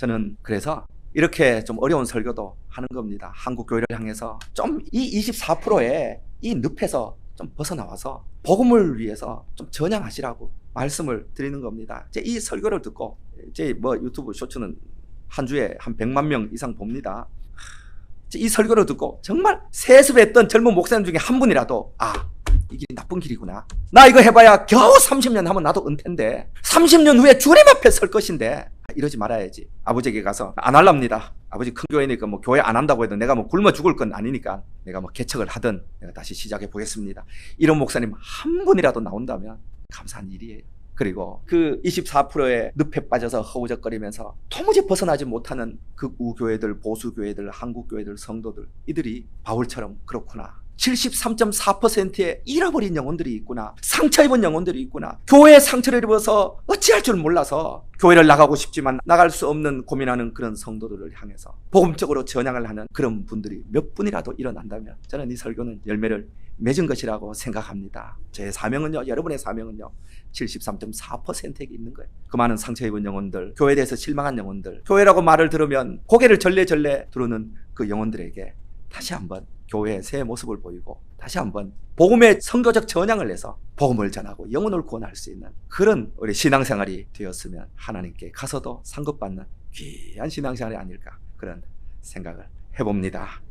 저는 그래서 이렇게 좀 어려운 설교도 하는 겁니다. 한국 교회를 향해서 좀 이 24%의 이 늪에서 좀 벗어나와서 복음을 위해서 좀 전향하시라고 말씀을 드리는 겁니다. 이제 이 설교를 듣고 이제 뭐 유튜브 쇼츠는 한 주에 한 100만 명 이상 봅니다. 이 설교를 듣고 정말 세습했던 젊은 목사님 중에 한 분이라도 아, 이 길이 나쁜 길이구나. 나 이거 해봐야 겨우 30년 하면 나도 은퇴인데 30년 후에 주님 앞에 설 것인데 이러지 말아야지. 아버지에게 가서 안 할랍니다. 아버지 큰 교회니까 뭐 교회 안 한다고 해도 내가 뭐 굶어 죽을 건 아니니까 내가 뭐 개척을 하든 내가 다시 시작해 보겠습니다. 이런 목사님 한 분이라도 나온다면 감사한 일이에요. 그리고 그 24%의 늪에 빠져서 허우적거리면서 도무지 벗어나지 못하는 그 우교회들, 보수교회들, 한국교회들, 성도들 이들이 바울처럼 그렇구나. 73.4%의 잃어버린 영혼들이 있구나. 상처 입은 영혼들이 있구나. 교회에 상처를 입어서 어찌할 줄 몰라서 교회를 나가고 싶지만 나갈 수 없는 고민하는 그런 성도들을 향해서 복음적으로 전향을 하는 그런 분들이 몇 분이라도 일어난다면 저는 이 설교는 열매를 맺은 것이라고 생각합니다. 제 사명은요, 여러분의 사명은요, 73.4%에게 있는 거예요. 그 많은 상처 입은 영혼들, 교회에 대해서 실망한 영혼들, 교회라고 말을 들으면 고개를 절레절레 두르는 그 영혼들에게 다시 한번 교회의 새 모습을 보이고 다시 한번 복음의 선교적 전향을 해서 복음을 전하고 영혼을 구원할 수 있는 그런 우리 신앙생활이 되었으면 하나님께 가서도 상급받는 귀한 신앙생활이 아닐까 그런 생각을 해봅니다.